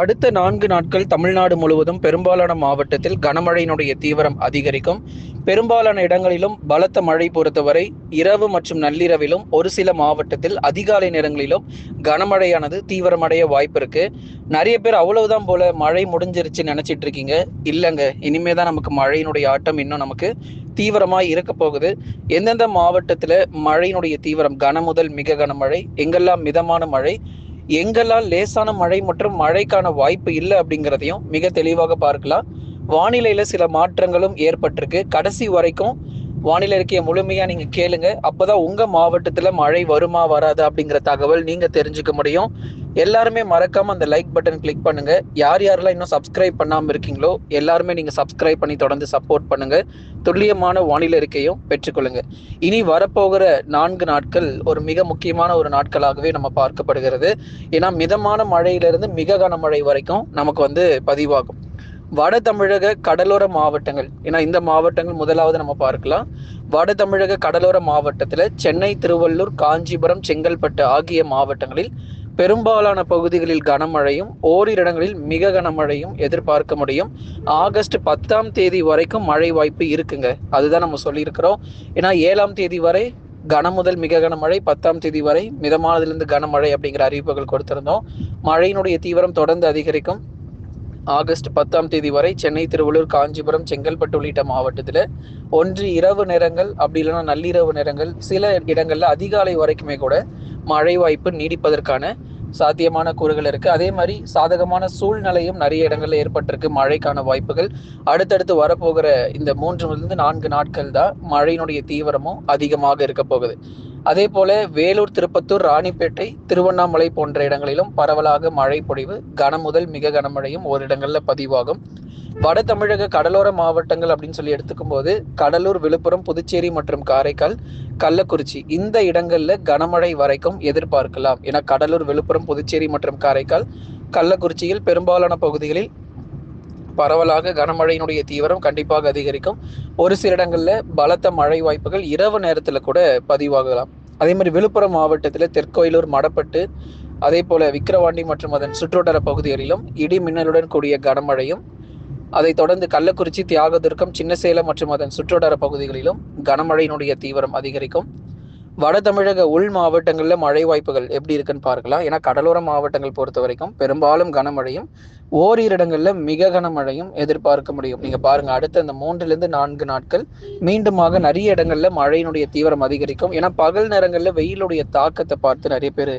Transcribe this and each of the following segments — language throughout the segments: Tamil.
அடுத்த நான்கு நாட்கள் தமிழ்நாடு முழுவதும் பெரும்பாலான மாவட்டத்தில் கனமழையினுடைய தீவிரம் அதிகரிக்கும். பெரும்பாலான இடங்களிலும் பலத்த மழை பொறுத்தவரை இரவு மற்றும் நள்ளிரவிலும் ஒரு சில மாவட்டத்தில் அதிகாலை நேரங்களிலும் கனமழையானது தீவிரமடைய வாய்ப்பு இருக்கு நிறைய பேர் அவ்வளவுதான் போல மழை முடிஞ்சிருச்சு நினைச்சிட்டு இருக்கீங்க. இல்லைங்க இனிமே தான் நமக்கு மழையினுடைய ஆட்டம் இன்னும் நமக்கு தீவிரமாக இருக்க போகுது. எந்தெந்த மாவட்டத்தில் மழையினுடைய தீவிரம் கன முதல் மிக கனமழை எங்கெல்லாம் மிதமான மழை எங்கெல்லாம் லேசான மழை மற்றும் மழைக்கான வாய்ப்பு இல்லை அப்படிங்கிறதையும் மிக தெளிவாக பார்க்கலாம். வானிலையில சில மாற்றங்களும் ஏற்பட்டிருக்கு. கடைசி வரைக்கும் வானிலை இருக்கைய முழுமையா நீங்க கேளுங்க. அப்பதான் உங்க மாவட்டத்துல மழை வருமா வராதா அப்படிங்கிற தகவல் நீங்க தெரிஞ்சுக்க முடியும். எல்லாருமே மறக்காம அந்த லைக் பட்டன் கிளிக் பண்ணுங்க. யார் யாரெல்லாம் இன்னும் சப்ஸ்கிரைப் பண்ணாம இருக்கீங்களோ எல்லாருமே நீங்க சப்ஸ்கிரைப் பண்ணி தொடர்ந்து சப்போர்ட் பண்ணுங்க. துல்லியமான வானிலை இருக்கையும் பெற்றுக்கொள்ளுங்க. இனி வரப்போகிற நான்கு நாட்கள் ஒரு மிக முக்கியமான ஒரு நாட்களாகவே நம்ம பார்க்கப்படுகிறது. ஏன்னா மிதமான மழையிலிருந்து மிக கனமழை வரைக்கும் நமக்கு வந்து பதிவாகும். வட தமிழக கடலோர மாவட்டங்கள். ஏன்னா இந்த மாவட்டங்கள் முதலாவது நம்ம பார்க்கலாம். வட தமிழக கடலோர மாவட்டத்தில் சென்னை திருவள்ளூர் காஞ்சிபுரம் செங்கல்பட்டு ஆகிய மாவட்டங்களில் பெரும்பாலான பகுதிகளில் கனமழையும் ஓரிரு இடங்களில் மிக கனமழையும் எதிர்பார்க்க முடியும். ஆகஸ்ட் பத்தாம் தேதி வரைக்கும் மழை வாய்ப்பு இருக்குங்க. அதுதான் நம்ம சொல்லியிருக்கிறோம். ஏன்னா ஏழாம் தேதி வரை கன முதல் மிக கனமழை பத்தாம் தேதி வரை மிதமானதிலிருந்து கனமழை அப்படிங்கிற அறிவிப்புகள் கொடுத்திருந்தோம். மழையினுடைய தீவிரம் தொடர்ந்து அதிகரிக்கும். ஆகஸ்ட் பத்தாம் தேதி வரை சென்னை திருவள்ளூர் காஞ்சிபுரம் செங்கல்பட்டு உள்ளிட்ட மாவட்டத்தில் ஒன்று இரவு நேரங்கள் அப்படி இல்லைன்னா நள்ளிரவு நேரங்கள் சில இடங்களில் அதிகாலை வரைக்குமே கூட மழை வாய்ப்பு நீடிப்பதற்கான சாத்தியமான கூறுகள் இருக்கு. அதே மாதிரி சாதகமான சூழ்நிலையும் நிறைய இடங்கள்ல ஏற்பட்டிருக்கு. மழைக்கான வாய்ப்புகள் அடுத்தடுத்து வரப்போகிற இந்த மூன்றுலேருந்து நான்கு நாட்கள் தான் மழையினுடைய தீவிரமும் அதிகமாக இருக்க போகுது. அதே போல வேலூர் திருப்பத்தூர் ராணிப்பேட்டை திருவண்ணாமலை போன்ற இடங்களிலும் பரவலாக மழை பொழிவு கனம் முதல் மிக கனமழையும் ஓரிடங்களில் பதிவாகும். வட தமிழக கடலோர மாவட்டங்கள் அப்படின்னு சொல்லி எடுத்துக்கும் போது கடலூர் விழுப்புரம் புதுச்சேரி மற்றும் காரைக்கால் கள்ளக்குறிச்சி இந்த இடங்கள்ல கனமழை வரைக்கும் எதிர்பார்க்கலாம். ஏன்னா கடலூர் விழுப்புரம் புதுச்சேரி மற்றும் காரைக்கால் கள்ளக்குறிச்சியில் பெரும்பாலான பகுதிகளில் பரவலாக கனமழையினுடைய தீவிரம் கண்டிப்பாக அதிகரிக்கும். ஒரு சில இடங்களில் பலத்த மழை வாய்ப்புகள் இரவு நேரத்தில் கூட பதிவாகலாம். அதே மாதிரி விழுப்புரம் மாவட்டத்தில் தெற்கோயிலூர் மடப்பட்டு அதே போல விக்கிரவாண்டி மற்றும் அதன் சுற்றுவட்டார பகுதிகளிலும் இடி மின்னலுடன் கூடிய கனமழையும் அதைத் தொடர்ந்து கள்ளக்குறிச்சி தியாகதுர்க்கம் சின்னசேலம் மற்றும் அதன் சுற்றுவட்டார பகுதிகளிலும் கனமழையினுடைய தீவிரம் அதிகரிக்கும். வட தமிழக உள் மாவட்டங்களில் மழை வாய்ப்புகள் எப்படி இருக்குன்னு பார்க்கலாம். ஏன்னா கடலோர மாவட்டங்கள் பொறுத்த வரைக்கும் பெரும்பாலும் கனமழையும் ஓரிரு இடங்களில் மிக கனமழையும் எதிர்பார்க்க முடியும். நீங்கள் பாருங்கள் அடுத்த அந்த மூன்றிலிருந்து நான்கு நாட்கள் மீண்டுமாக நிறைய இடங்களில் மழையினுடைய தீவிரம் அதிகரிக்கும். ஏன்னா பகல் நேரங்களில் வெயிலுடைய தாக்கத்தை பார்த்து நிறைய பேர்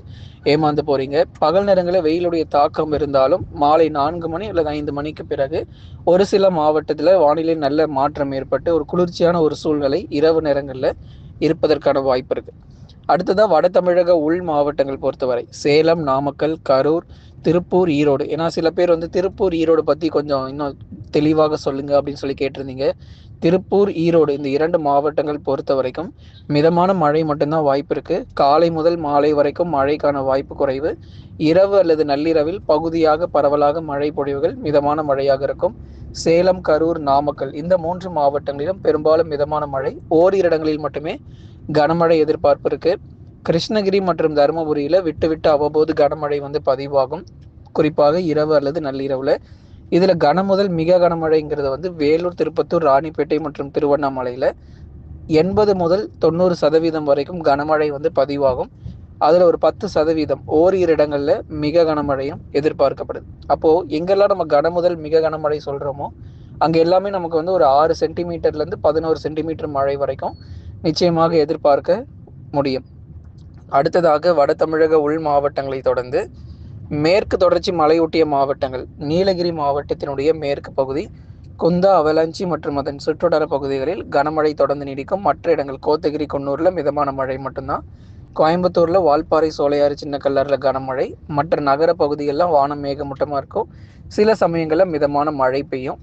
ஏமாந்து போகிறீங்க பகல் நேரங்களில் வெயிலுடைய தாக்கம் இருந்தாலும் மாலை நான்கு மணி அல்லது ஐந்து மணிக்கு பிறகு ஒரு சில மாவட்டத்தில் வானிலை நல்ல மாற்றம் ஏற்பட்டு ஒரு குளிர்ச்சியான ஒரு சூழ்நிலை இரவு நேரங்களில் இருப்பதற்கான வாய்ப்பு இருக்கு. அடுத்ததாக வட தமிழக உள் மாவட்டங்கள் பொறுத்தவரை சேலம் நாமக்கல் கரூர் திருப்பூர் ஈரோடு. ஏன்னா சில பேர் வந்து திருப்பூர் ஈரோடு பத்தி கொஞ்சம் இன்னும் தெளிவாக சொல்லுங்க அப்படின்னு சொல்லி கேட்டிருந்தீங்க. திருப்பூர் ஈரோடு இந்த இரண்டு மாவட்டங்கள் பொறுத்த வரைக்கும் மிதமான மழை மட்டும்தான் வாய்ப்பு இருக்கு. காலை முதல் மாலை வரைக்கும் மழைக்கான வாய்ப்பு குறைவு. இரவு அல்லது நள்ளிரவில் பகுதியாக பரவலாக மழை பொழிவுகள் மிதமான மழையாக இருக்கும். சேலம் கரூர் நாமக்கல் இந்த மூன்று மாவட்டங்களிலும் பெரும்பாலும் மிதமான மழை. ஓரிரு இடங்களில் மட்டுமே கனமழை எதிர்பார்ப்பு இருக்கு. கிருஷ்ணகிரி மற்றும் தருமபுரியில விட்டு விட்டு அவ்வப்போது கனமழை வந்து பதிவாகும். குறிப்பாக இரவு அல்லது நள்ளிரவுல. இதுல கன முதல் மிக கனமழைங்கிறது வந்து வேலூர் திருப்பத்தூர் ராணிப்பேட்டை மற்றும் திருவண்ணாமலையில. எண்பது முதல் தொண்ணூறு சதவீதம் வரைக்கும் கனமழை வந்து பதிவாகும். அதில் ஒரு பத்து சதவீதம் ஓரிரு இடங்களில் மிக கனமழையும் எதிர்பார்க்கப்படுது. அப்போது எங்கெல்லாம் நம்ம கன முதல் மிக கனமழை சொல்கிறோமோ அங்கே எல்லாமே நமக்கு வந்து ஒரு ஆறு சென்டிமீட்டர்லேருந்து பதினோரு சென்டிமீட்டர் மழை வரைக்கும் நிச்சயமாக எதிர்பார்க்க முடியும். அடுத்ததாக வட தமிழக உள் மாவட்டங்களை தொடர்ந்து மேற்கு தொடர்ச்சி மலையொட்டிய மாவட்டங்கள் நீலகிரி மாவட்டத்தினுடைய மேற்கு பகுதி குந்தா அவலாஞ்சி மற்றும் அதன் சுற்றுவட்டார பகுதிகளில் கனமழை தொடர்ந்து நீடிக்கும். மற்ற இடங்கள் கோத்தகிரி குன்னூரில் மிதமான மழை மட்டும்தான். கோயம்புத்தூர்ல வால்பாறை சோலையாறு சின்ன கல்லரில் கனமழை மற்ற நகர பகுதிகள்லாம் வானம் மேகமூட்டமா இருக்கும். சில சமயங்கள்ல மிதமான மழை பெய்யும்.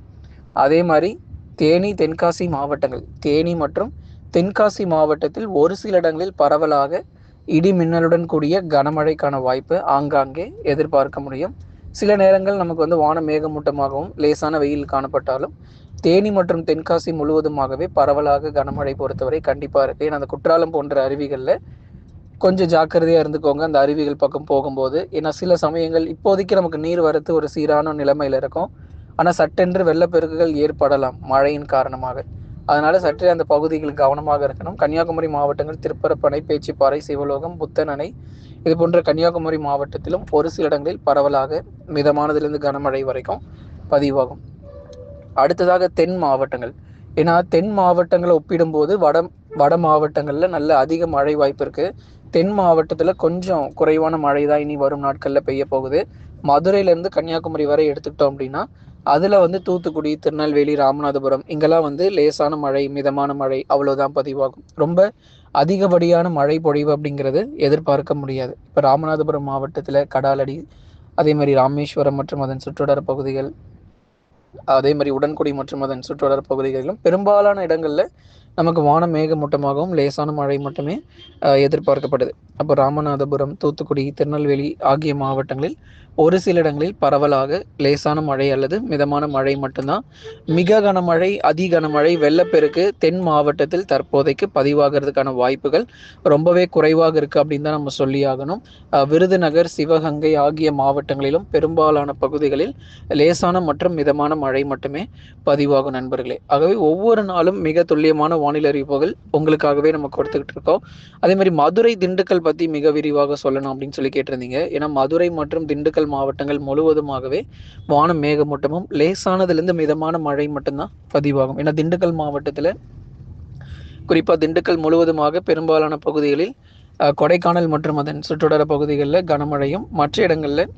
அதே மாதிரி தேனி தென்காசி மாவட்டங்கள் தேனி மற்றும் தென்காசி மாவட்டத்தில் ஒரு சில இடங்களில் பரவலாக இடி மின்னலுடன் கூடிய கனமழைக்கான வாய்ப்பு ஆங்காங்கே எதிர்பார்க்க முடியும். சில நேரங்கள் நமக்கு வந்து வானம் மேகமூட்டமாகவும் லேசான வெயில் காணப்பட்டாலும் தேனி மற்றும் தென்காசி முழுவதுமாகவே பரவலாக கனமழை பொறுத்தவரை கண்டிப்பாக இருக்குது ஏன்னா அந்த குற்றாலம் போன்ற அருவிகளில் கொஞ்சம் ஜாக்கிரதையாக இருந்துக்கோங்க. அந்த அருவிகள் பக்கம் போகும்போது. ஏன்னா சில சமயங்கள் இப்போதைக்கு நமக்கு நீர் வரத்து ஒரு சீரான நிலைமையில் இருக்கும். ஆனால் சட்டென்று வெள்ளப்பெருக்குகள் ஏற்படலாம் மழையின் காரணமாக. அதனால சற்றே அந்த பகுதிகள் கவனமாக இருக்கணும். கன்னியாகுமரி மாவட்டங்கள் திருப்பரப்பனை பேச்சிப்பாறை சிவலோகம் புத்தன் அணை இது போன்ற கன்னியாகுமரி மாவட்டத்திலும் ஒரு சில இடங்களில் பரவலாக மிதமானதிலிருந்து கனமழை வரைக்கும் பதிவாகும். அடுத்ததாக தென் மாவட்டங்கள். ஏன்னா தென் மாவட்டங்களை ஒப்பிடும்போது வட வட மாவட்டங்களில் நல்ல அதிக மழை வாய்ப்பு இருக்குது தென் மாவட்டத்தில் கொஞ்சம் குறைவான மழை தான் இனி வரும் நாட்களில் பெய்ய போகுது. மதுரையிலேருந்து கன்னியாகுமரி வரை எடுத்துக்கிட்டோம் அப்படின்னா அதில் வந்து தூத்துக்குடி திருநெல்வேலி ராமநாதபுரம் இங்கெல்லாம் வந்து லேசான மழை மிதமான மழை அவ்வளோதான் பதிவாகும். ரொம்ப அதிகப்படியான மழை பொழிவு அப்படிங்கிறது எதிர்பார்க்க முடியாது. இப்போ ராமநாதபுரம் மாவட்டத்தில் கடாலடி அதே மாதிரி ராமேஸ்வரம் மற்றும் அதன் சுற்றுவட்டார பகுதிகள் அதே மாதிரி உடன்குடி மற்றும் அதன் சுற்றுவட்டார பகுதிகளிலும் பெரும்பாலான இடங்களில் நமக்கு வானம் மேகமூட்டமாகவும் லேசான மழை மட்டுமே எதிர்பார்க்கப்படுது. அப்போ ராமநாதபுரம் தூத்துக்குடி திருநெல்வேலி ஆகிய மாவட்டங்களில் ஒரு சில இடங்களில் பரவலாக லேசான மழை அல்லது மிதமான மழை மட்டும்தான். மிக கனமழை அதி கனமழை வெள்ளப்பெருக்கு தென் மாவட்டத்தில் தற்போதைக்கு பதிவாகிறதுக்கான வாய்ப்புகள் ரொம்பவே குறைவாக இருக்கு அப்படின்னு தான் நம்ம சொல்லி ஆகணும். விருதுநகர் சிவகங்கை ஆகிய மாவட்டங்களிலும் பெரும்பாலான பகுதிகளில் லேசான மற்றும் மிதமான மழை மட்டுமே பதிவாகும் நண்பர்களே. ஆகவே ஒவ்வொரு நாளும் மிக துல்லியமான வானிலை அறிவிப்புகள் உங்களுக்காகவே நம்ம கொடுத்துக்கிட்டு இருக்கோம். அதே மாதிரி மதுரை திண்டுக்கல் பத்தி மிக விரிவாக சொல்லணும் அப்படின்னு சொல்லி கேட்டிருந்தீங்க. ஏன்னா மதுரை மற்றும் திண்டுக்கல் மாவட்டங்கள் முழுவதுமாகவே வானம் மேகமூட்டமும் லேசானதுலேருந்து மிதமான மழை மட்டும்தான் பதிவாகும். ஏன்னா திண்டுக்கல் மாவட்டத்தில் குறிப்பாக திண்டுக்கல் முழுவதுமாக பெரும்பாலான பகுதிகளில் கொடைக்கானல் மற்றும் அதன் சுற்றுவட்டார பகுதிகளில் கனமழையும் மற்ற இடங்களில்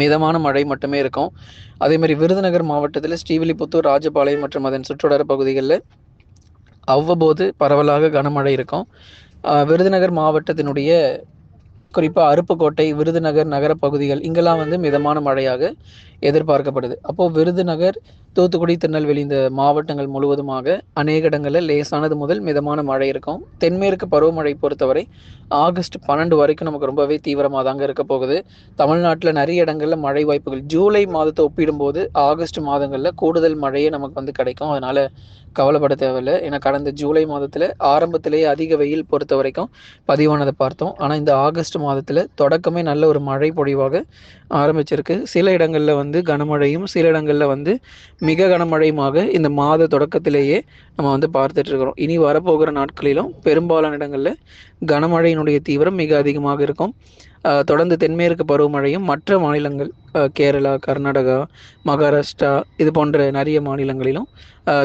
மிதமான மழை மட்டுமே இருக்கும். அதே மாதிரி விருதுநகர் மாவட்டத்தில் ஸ்ரீவில்லிபுத்தூர் ராஜபாளையம் மற்றும் அதன் சுற்றுவட்டார பகுதிகளில் அவ்வப்போது பரவலாக கனமழை இருக்கும். விருதுநகர் மாவட்டத்தினுடைய குறிப்பாக அருப்புக்கோட்டை விருதுநகர் நகர பகுதிகள் இங்கெல்லாம் வந்து மிதமான மழையாக எதிர்பார்க்கப்படுது. அப்போது விருதுநகர் தூத்துக்குடி திருநெல்வேலி இந்த மாவட்டங்கள் முழுவதுமாக அநேக இடங்களில் லேசானது முதல் மிதமான மழை இருக்கும். தென்மேற்கு பருவமழை பொறுத்தவரை ஆகஸ்ட் பன்னெண்டு வரைக்கும் நமக்கு ரொம்பவே தீவிரமாக தாங்க இருக்க போகுது. தமிழ்நாட்டில் நிறைய இடங்களில் மழை வாய்ப்புகள். ஜூலை மாதத்தை ஒப்பிடும்போது ஆகஸ்ட் மாதங்களில் கூடுதல் மழையே நமக்கு வந்து கிடைக்கும். அதனால் கவலைப்பட தேவையில்லை. ஏன்னா கடந்த ஜூலை மாதத்தில் ஆரம்பத்திலேயே அதிக வெயில் பொறுத்த வரைக்கும் பதிவானதை பார்த்தோம். ஆனால் இந்த ஆகஸ்ட் மாதத்தில் தொடக்கமே நல்ல ஒரு மழை பொழிவாக ஆரம்பிச்சிருக்கு. சில இடங்களில் வந்து வந்து கனமழையும் சில இடங்களில் வந்து மிக கனமழையுமாக இந்த மாத தொடக்கத்திலேயே நம்ம வந்து பார்த்துட்டு இருக்கிறோம் இனி வரப்போகிற நாட்களிலும் பெரும்பாலான இடங்களில் கனமழையினுடைய தீவிரம் மிக அதிகமாக இருக்கும். தொடர்ந்து தென்மேற்கு பருவமழையும் மற்ற மாநிலங்கள் கேரளா கர்நாடகா மகாராஷ்டிரா இது போன்ற நிறைய மாநிலங்களிலும்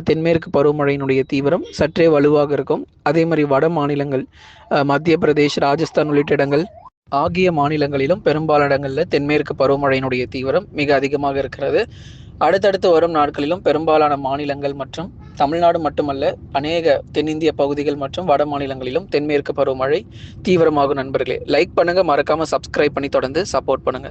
தென்மேற்கு பருவமழையினுடைய தீவிரம் சற்றே வலுவாக இருக்கும். அதே மாதிரி வட மாநிலங்கள் மத்திய பிரதேஷ் ராஜஸ்தான் உள்ளிட்ட இடங்கள் ஆகிய மாநிலங்களிலும் பெரும்பாலான இடங்களில் தென்மேற்கு பருவமழையினுடைய தீவிரம் மிக அதிகமாக இருக்கிறது. அடுத்தடுத்து வரும் நாட்களிலும் பெரும்பாலான மாநிலங்கள் மற்றும் தமிழ்நாடு மட்டுமல்ல அநேக தென்னிந்திய பகுதிகள் மற்றும் வட மாநிலங்களிலும் தென்மேற்கு பருவமழை தீவிரமாகும். நண்பர்களே லைக் பண்ணுங்க மறக்காம சப்ஸ்கிரைப் பண்ணி தொடர்ந்து சப்போர்ட் பண்ணுங்க.